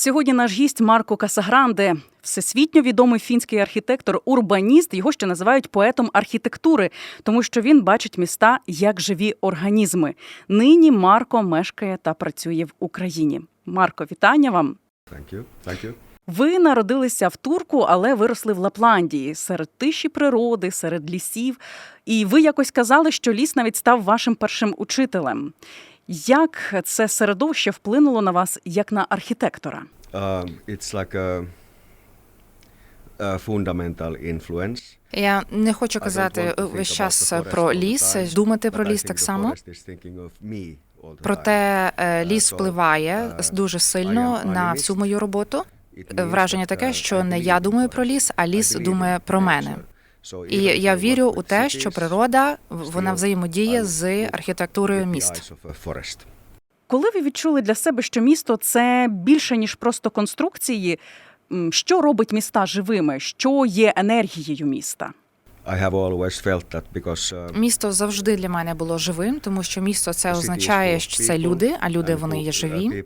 Сьогодні наш гість Марко Касагранде, всесвітньо відомий фінський архітектор, урбаніст. Його ще називають поетом архітектури, тому що він бачить міста як живі організми. Нині Марко мешкає та працює в Україні. Марко, вітання вам. Thank you. Thank you. Ви народилися в Турку, але виросли в Лапландії серед тиші природи, серед лісів. І ви якось казали, що ліс навіть став вашим першим учителем. Як це середовище вплинуло на вас як на архітектора? Um, it's like a, a fundamental influence. Я не хочу казати весь час про ліс, думати про ліс так само. Проте е, ліс впливає uh, дуже сильно на всю мою роботу. Враження таке, uh, що не я думаю про ліс, а ліс думає про мене. І я вірю у те, що природа вона взаємодіє з архітектурою міст. Коли ви відчули для себе, що місто це більше ніж просто конструкції, що робить міста живими? Що є енергією міста? I have always felt that because uh, Місто завжди для мене було живим, тому що місто це означає, що це люди, а люди вони є uh, живі.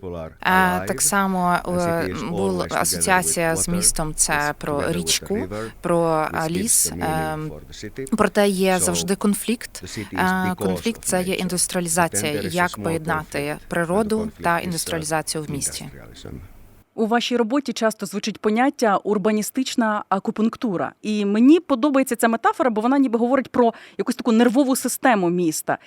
так само е, була асоціація з містом. Це про річку, про ліс. ем. Проте є завжди конфлікт. Конфлікт це є індустріалізація, як поєднати природу та uh, індустріалізацію в місті. У вашій роботі часто звучить поняття урбаністична акупунктура. І мені подобається ця метафора, бо вона ніби говорить про якусь таку нервову систему міста.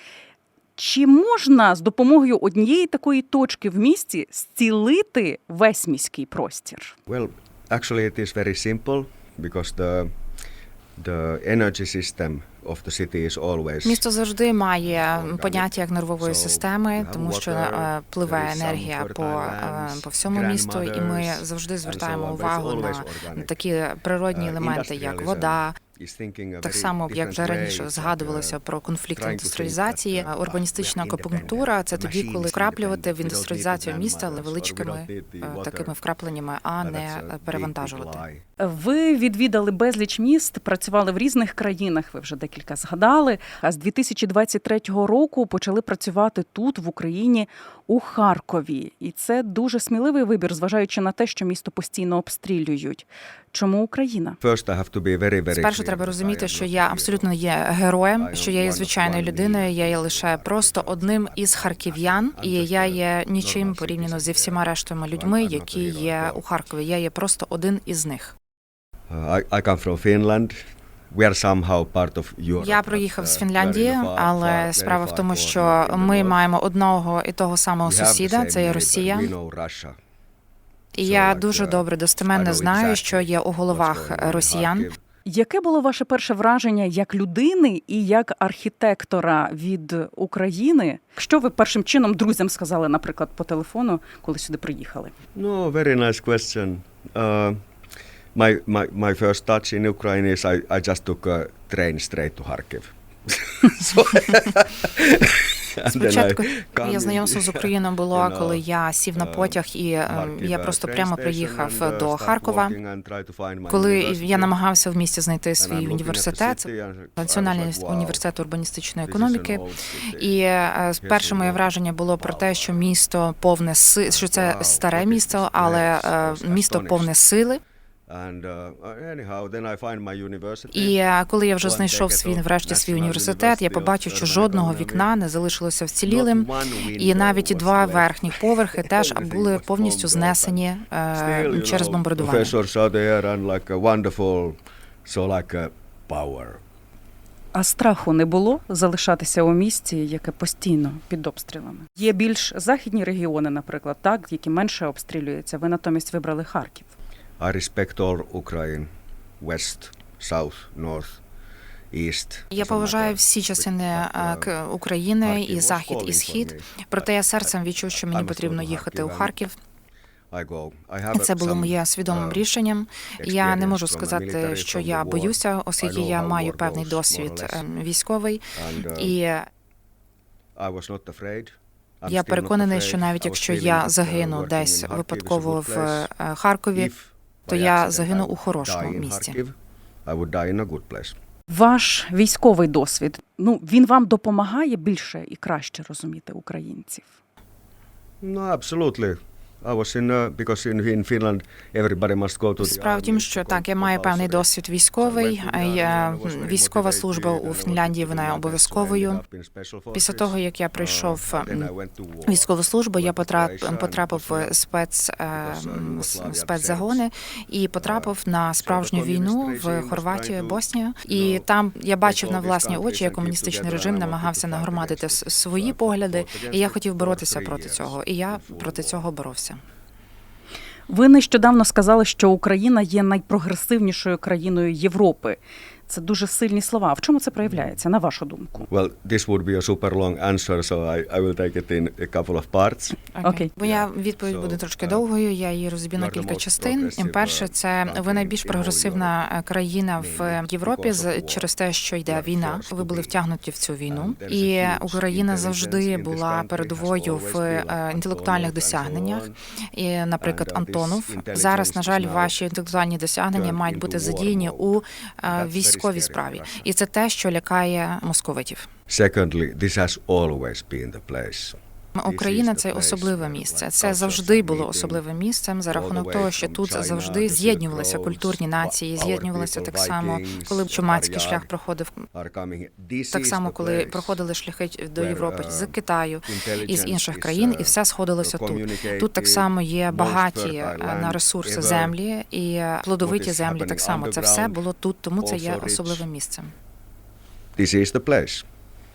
Чи можна з допомогою однієї такої точки в місті зцілити весь міський простір? Well, actually, it is very simple because the the energy system of the city is always Місто завжди має поняття як нервової системи, тому що е, пливе енергія по, е, по всьому місту, і ми завжди звертаємо увагу на, такі природні Uh, елементи, як вода. Так само, як вже раніше like, згадувалося uh, про конфлікт індустріалізації. uh, Урбаністична акупунктура це тоді, коли вкраплювати в індустріалізацію міста, але grandmothers, or we величкими don't need the е, такими вкрапленнями, а не перевантажувати. Ви відвідали безліч міст, працювали в різних країнах. Ви вже декілька згадали. А з 2023 року почали працювати тут, в Україні, у Харкові. І це дуже сміливий вибір, зважаючи на те, що місто постійно обстрілюють. Чому Україна? Спершу треба розуміти, що я абсолютно є героєм, що я є звичайною людиною. Я є лише просто одним із харків'ян, і я є нічим порівняно зі всіма рештами людьми, які є у Харкові. Я є просто один із них. Uh, I, I come from Finland. We are somehow part of Europe. Я проїхав uh, з Фінляндії, far- far- але справа в тому, що ми маємо одного і того самого сусіда. Це є. Росія. І я дуже uh, добре достеменно знаю, що є у головах росіян. Яке було ваше перше враження як людини і як архітектора від України? Що ви першим чином друзям сказали, наприклад, по телефону, коли сюди приїхали? No, very nice question. Uh, my, my, my first touch in Ukraine is I, I just took a train straight to Kharkiv. so, Спочатку in- знайомство з Україною було, коли я сів на uh, потяг і е, я uh, просто прямо приїхав uh, до Харкова. Коли я намагався в місті знайти свій університет, Національний університет урбаністичної економіки. І е, перше моє враження було про те, що місто повне си, що це старе місто, але е, місто повне сили. And, uh, anyhow, then I find my university. І е, коли я вже знайшов свій врешті свій університет, я побачив, що жодного вікна не залишилося вцілілим. І навіть і два left. верхніх поверхи теж були повністю знесені е, через бомбардування. Professors are there and like a wonderful, so like a power. А страху не було залишатися у місті, яке постійно під обстрілами. Є більш західні регіони, наприклад, так, які менше обстрілюються. Ви натомість вибрали Харків. I respect all Ukraine, west, south, north. Я поважаю всі частини е, uh, України, і захід, і схід. Проте я серцем відчув, що мені потрібно їхати у Харків. Це було моє свідомим uh, рішенням. Я не можу сказати, що я боюся, оскільки я маю певний досвід ем, військовий, uh, і я переконаний, що навіть якщо я uh, загину десь випадково в е, Харкові, то я загину у хорошому місці. Ваш військовий досвід ну він вам допомагає більше і краще розуміти українців. Ну absolutely. Uh, Справа в тім, що так, я маю певний досвід військовий. Я військова служба у Фінляндії вона є обов'язковою. Після того, як я пройшов м, військову службу, я потрап- потрапив в спец, е, с- спецзагони і потрапив на справжню війну в Хорватію, Боснію. І там я бачив на власні очі, як комуністичний режим намагався нагромадити свої погляди, і я хотів боротися проти цього. І я проти цього боровся. Ви нещодавно сказали, що Україна є найпрогресивнішою країною Європи. Це дуже сильні слова. В чому це проявляється, на вашу думку? Well, this would be a super long answer, so I, I will take it in a couple of parts. Окей. Моя відповідь So, буде трошки uh, довгою. Я її розб'ю на кілька частин. Перше, uh, це ви найбільш прогресивна е, країна в Європі з через те, що йде війна. Ви були втягнуті в цю війну, і Україна завжди була передовою в е, інтелектуальних досягненнях. І, наприклад, uh, Антонов зараз, на жаль, ваші інтелектуальні досягнення мають бути задіяні у е, That's very військовій справі, і це те, що лякає московитів. Secondly, this has always been the place. Україна це особливе місце. Це завжди було особливим місцем за рахунок того, що тут завжди з'єднувалися культурні нації, our з'єднувалися так само, коли чумацький шлях проходив. Так само, коли проходили шляхи до Європи uh, з Китаю і з інших країн, і uh, все сходилося тут. Тут так само є багаті е, на ресурси землі і плодовиті землі. Так само це все було тут, тому це є особливим місцем. This is the place.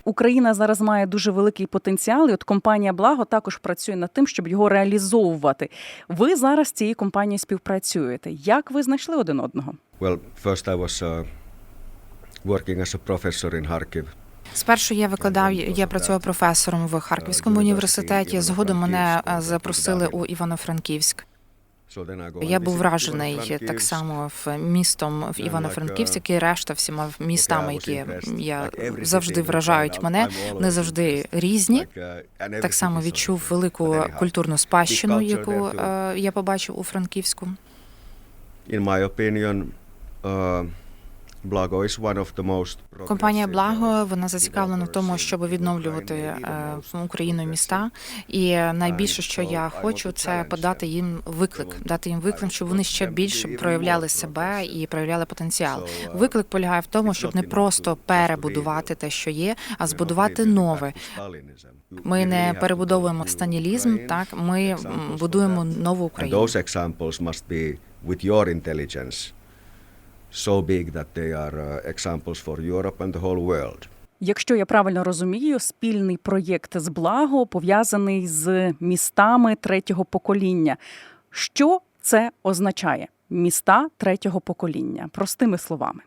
Україна зараз має дуже великий потенціал, і от компанія Благо також працює над тим, щоб його реалізовувати. Ви зараз з цією компанією співпрацюєте. Як ви знайшли один одного? Well, first I was uh, working as a professor in Kharkiv. Спершу я викладав, я працював професором в Харківському університеті. Згодом мене е, запросили у Івано-Франківськ. Я був вражений так само в містом в Івано-Франківськ, як і решта всіма містами, які я завжди вражають мене. Вони завжди різні. Так само відчув велику культурну спадщину, яку е, я побачив у Франківську. In my opinion, uh, Компанія Благо uh, вона зацікавлена в тому, щоб відновлювати е, Україну міста. І найбільше, що я хочу, це подати їм виклик, дати їм виклик, щоб вони ще більше проявляли себе і проявляли потенціал. Виклик полягає в тому, щоб не просто перебудувати те, що є, а збудувати нове. Ми не перебудовуємо станілізм. Так ми будуємо нову Україну. So big that they are uh, examples for Europe and the whole world. Якщо я правильно розумію, спільний проєкт з Благо пов'язаний з містами третього покоління. Що це означає? Міста третього покоління, простими словами.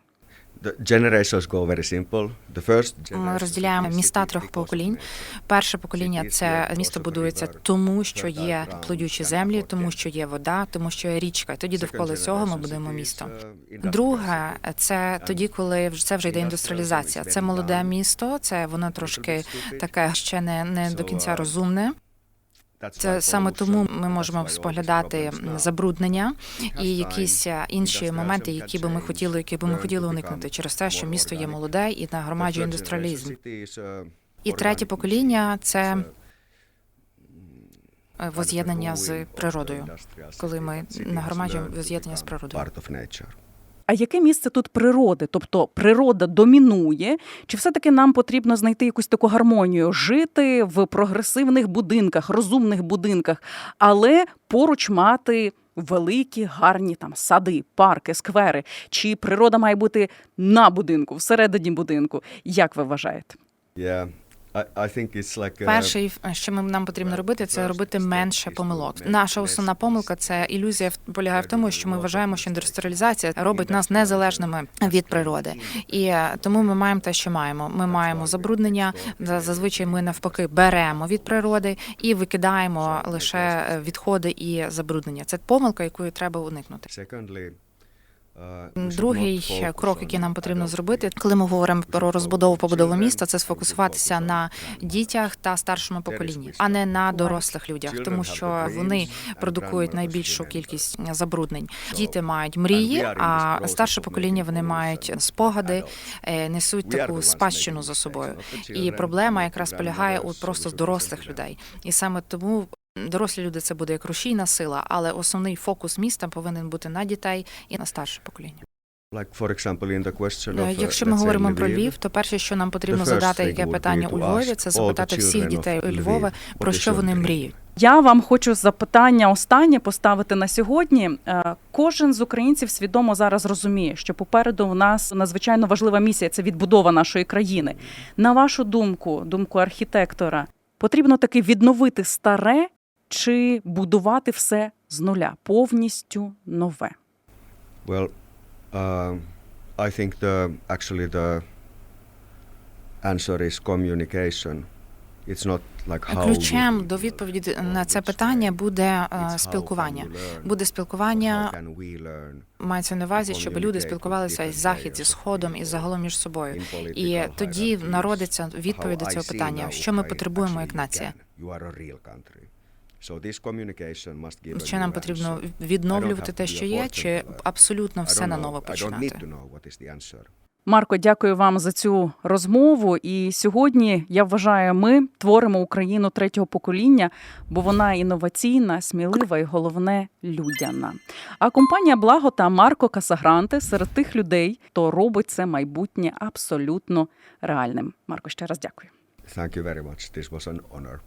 Ми розділяємо міста трьох поколінь. Перше покоління це місто будується тому, що є плодючі землі, тому що є вода, тому що є річка. І тоді довкола цього ми будуємо місто. uh, Друге, це тоді, коли це вже йде індустріалізація. Це молоде місто, це воно трошки таке ще не, не до кінця розумне. Це саме тому ми можемо споглядати забруднення і якісь е, інші моменти, які би ми хотіли, які би ми хотіли уникнути через те, що місто є молоде і нагромаджує індустріалізм. uh, І третє покоління це е, воз'єднання з природою, коли ми нагромаджуємо воз'єднання з природою. А яке місце тут природи? Тобто природа домінує, чи все-таки нам потрібно знайти якусь таку гармонію, жити в прогресивних будинках, розумних будинках, але поруч мати великі гарні там сади, парки, сквери? Чи природа має бути на будинку, всередині будинку? Як ви вважаєте? Yeah, I, I think it's like Перше, що ми нам потрібно робити, це робити менше помилок. Наша основна помилка це ілюзія полягає в тому, що ми вважаємо, що індустріалізація робить нас незалежними від природи, і е, тому ми маємо те, що маємо. Ми маємо забруднення. За- Зазвичай ми навпаки беремо від природи і викидаємо лише е, відходи і забруднення. Це помилка, якої треба уникнути. secondly, uh, we should Другий крок, який нам потрібно зробити, коли ми говоримо про розбудову побудову міста, це сфокусуватися на дітях та старшому поколінні, а не на дорослих людях, тому що вони продукують найбільшу кількість забруднень. Діти мають мрії, а старше покоління вони мають спогади, е, несуть таку спадщину за собою. І проблема якраз полягає у просто дорослих людей, і саме тому Дорослі люди це буде як рушійна сила, але основний фокус міста повинен бути на дітей і на старше покоління. Like for example in the question Е, of, uh, Якщо ми говоримо про Львів, то перше, що нам потрібно задати, яке питання у Львові, це запитати всіх дітей Lviv, Львова, про що вони мріють. Я вам хочу запитання останнє поставити на сьогодні. Е, Кожен з українців свідомо зараз розуміє, що попереду в нас надзвичайно важлива місія це відбудова нашої країни. На вашу думку, думку архітектора, потрібно таки відновити старе чи будувати все з нуля, повністю нове. Well, um, I think the actually the answer is communication. It's not like how Ключем до відповіді на це питання буде е, спілкування. Буде спілкування, мається на увазі, щоб люди спілкувалися і different захід зі сходом і загалом між собою. І тоді народиться відповідь до цього питання, що ми потребуємо як нація. Чи нам потрібно відновлювати те, що є, чи абсолютно все на know. ново I don't починати? Марко, дякую вам за цю розмову. І сьогодні я вважаю, ми творимо Україну третього покоління, бо вона інноваційна, смілива і головне людяна. А компанія Благо та Марко Касагранте серед тих людей, хто робить це майбутнє абсолютно реальним. Марко, ще раз дякую. Thank you very much. This was an honor.